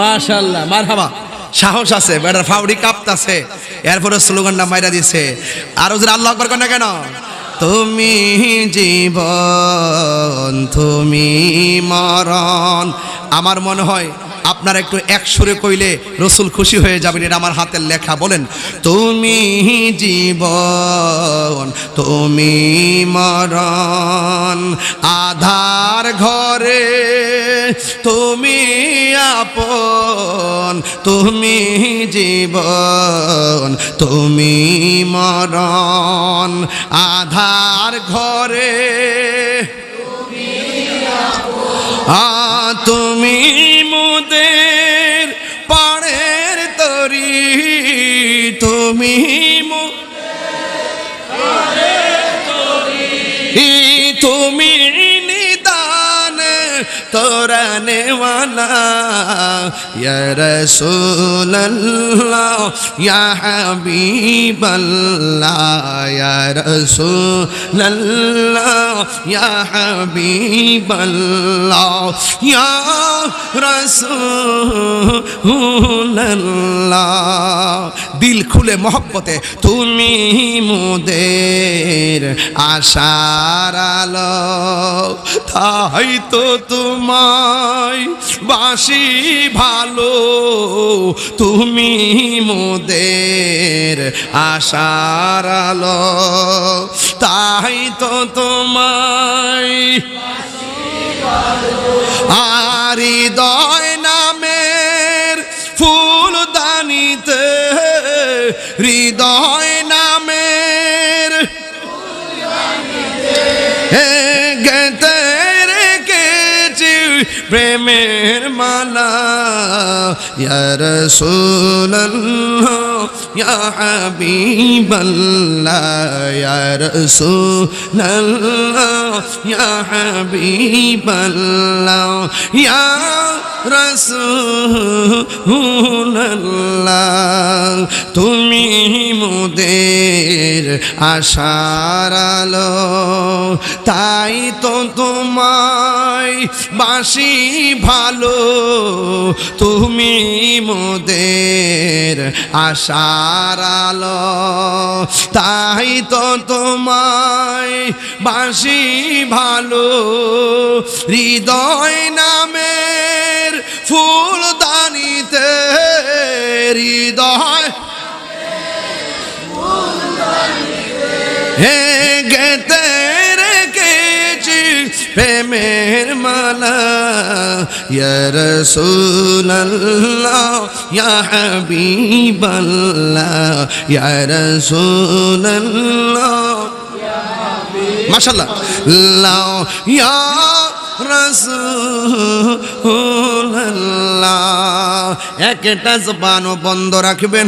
মাশাআল্লাহ। মারহাবা। সাহস আছে বেটার ফাউডি কাঁপতাছে। এরপরে স্লোগানটা মাইরা দিছে। আর ওদের আল্লাহ আকবার কর না কেন? তুমি জীবন তুমি মরণ। আমার মনে হয় আপনার একটু এক সুরে কইলে রসুল খুশি হয়ে যাবেন, এটা আমার হাতের লেখা। বলেন, তুমি জীবন, তুমি মরণ, আধার ঘরে, তুমি আপন, তুমি জীবন, তুমি মরণ, আধার ঘরে আ তুমি মুদের পাড়ের তরি তুমি তুমি ইয়া হাবিবাল্লাহ ইয়া রাসূলুল্লাহ দিল খুলে মহব্বতে তুমি মোদের আশার আলো। তাই তো তোমায় বাসি ভালো। তুমি মোদের আশার আলো, তাই তো তোমায় আর হৃদয় নামের ফুল দানিতে হৃদয় প্রেমের মালা ইয়া রাসূলুল্লাহ ইয়া রাসূলুল্লাহ, তুমি মোদের আশার আলো, তাই তো তোমায় বাসি ভালো, তুমি মোদের আশার আলো, তাই তো তোমায় বাসি ভালো, হৃদয় নামের হৃদয় হে গেতে রেখেছি প্রেমের মালা। রাসূলুল্লাহ ইয়া হাবিবাল্লাহ রাসূলুল্লাহ। মাশাআল্লাহ। লাও ইয়া রাসূলুল্লাহ একটা জবানও বন্ধ রাখবেন।